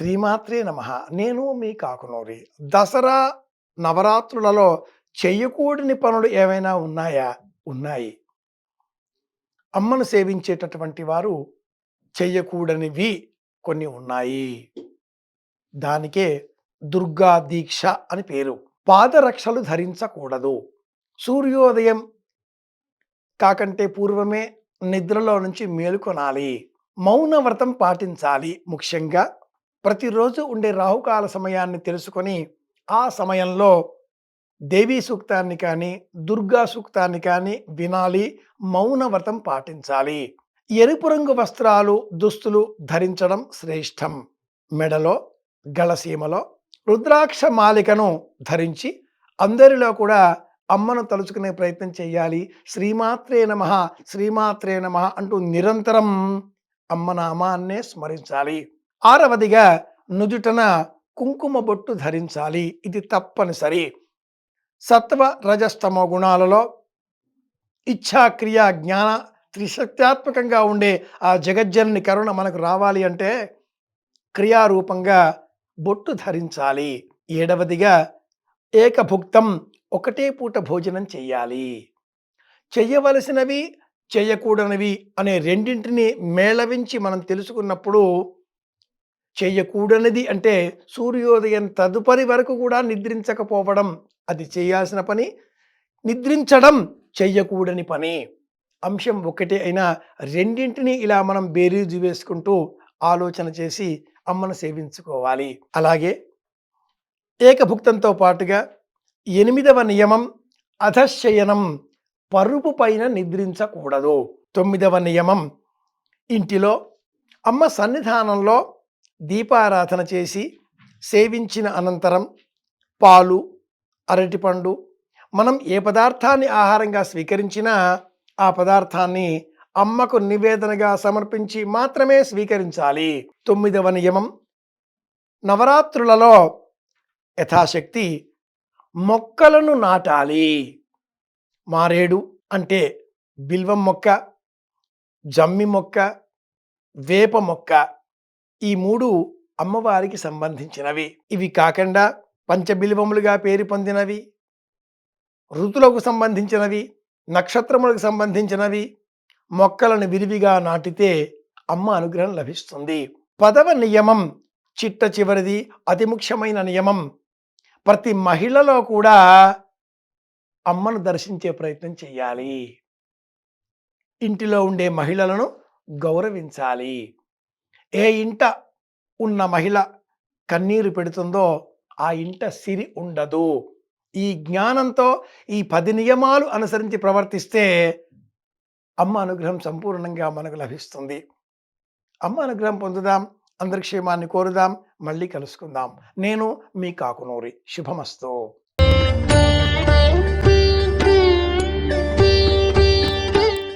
శ్రీమాత్రే నమ. నేను మీ కాకునూరి. దసరా నవరాత్రులలో చెయ్యకూడని పనులు ఏమైనా ఉన్నాయా? ఉన్నాయి. అమ్మను సేవించేటటువంటి వారు చెయ్యకూడనివి కొన్ని ఉన్నాయి. దానికే దుర్గా దీక్ష అని పేరు. పాదరక్షలు ధరించకూడదు. సూర్యోదయం కాకంటే పూర్వమే నిద్రలో నుంచి మేలుకొనాలి. మౌన వ్రతం పాటించాలి ముఖ్యంగా. ప్రతిరోజు ఉండే రాహుకాల సమయాన్ని తెలుసుకొని ఆ సమయంలో దేవీ సూక్తాన్ని కానీ దుర్గా సూక్తాన్ని కానీ వినాలి మౌనవ్రతం పాటించాలి. ఎరుపు రంగు వస్త్రాలు దుస్తులు ధరించడం శ్రేష్టం. మెడలో గళసీమలో రుద్రాక్ష మాలికను ధరించి అందరిలో కూడా అమ్మను తలుచుకునే ప్రయత్నం చేయాలి. శ్రీమాత్రే నమ శ్రీమాత్రే నమ అంటూ నిరంతరం అమ్మ నామాన్నే స్మరించాలి. ఆరవదిగా నుదుటన కుంకుమ బొట్టు ధరించాలి. ఇది తప్పనిసరి. సత్వ రజస్తమ గుణాలలో ఇచ్ఛా క్రియ జ్ఞాన త్రిశక్త్యాత్మకంగా ఉండే ఆ జగజ్జనని కరుణ మనకు రావాలి అంటే క్రియారూపంగా బొట్టు ధరించాలి. ఏడవదిగా ఏకభుక్తం ఒకటే పూట భోజనం చెయ్యాలి. చెయ్యవలసినవి చేయకూడనివి అనే రెండింటిని మేళవించి మనం తెలుసుకున్నప్పుడు చేయకూడనిది అంటే సూర్యోదయం తదుపరి వరకు కూడా నిద్రించకపోవడం అది చేయాల్సిన పని. నిద్రించడం చెయ్యకూడని పని. అంశం ఒకటే అయినా రెండింటిని ఇలా మనం బేరీజు వేసుకుంటూ ఆలోచన చేసి అమ్మను సేవించుకోవాలి. అలాగే ఏకభుక్తంతో పాటుగా ఎనిమిదవ నియమం అధశయనం పరుపు పైన నిద్రించకూడదు. తొమ్మిదవ నియమం ఇంటిలో అమ్మ సన్నిధానంలో దీపారాధన చేసి సేవించిన అనంతరం పాలు అరటిపండు మనం ఏ పదార్థాన్ని ఆహారంగా స్వీకరించినా ఆ పదార్థాన్ని అమ్మకు నివేదనగా సమర్పించి మాత్రమే స్వీకరించాలి. తొమ్మిదవ నియమం. నవరాత్రులలో యథాశక్తి మొక్కలను నాటాలి. మారేడు అంటే బిల్వం మొక్క జమ్మి మొక్క వేప మొక్క. ఈ మూడు అమ్మవారికి సంబంధించినవి. ఇవి కాకుండా పంచబిల్వములుగా పేరు పొందినవి. ఋతులకు సంబంధించినవి. నక్షత్రములకు సంబంధించినవి. మొక్కలను విరివిగా నాటితే అమ్మ అనుగ్రహం లభిస్తుంది. పదవ నియమం చిట్ట చివరిది అతి ముఖ్యమైన నియమం. ప్రతి మహిళలో కూడా అమ్మను దర్శించే ప్రయత్నం చేయాలి. ఇంటిలో ఉండే మహిళలను గౌరవించాలి. ఏ ఇంట ఉన్న మహిళ కన్నీరు పెడుతుందో ఆ ఇంట సిరి ఉండదు. ఈ జ్ఞానంతో ఈ పది నియమాలు అనుసరించి ప్రవర్తిస్తే అమ్మ అనుగ్రహం సంపూర్ణంగా మనకు లభిస్తుంది. అమ్మ అనుగ్రహం పొందుదాం అందరి క్షేమాన్ని కోరుదాం మళ్ళీ కలుసుకుందాం. నేను మీ కాకునూరి. శుభమస్తు.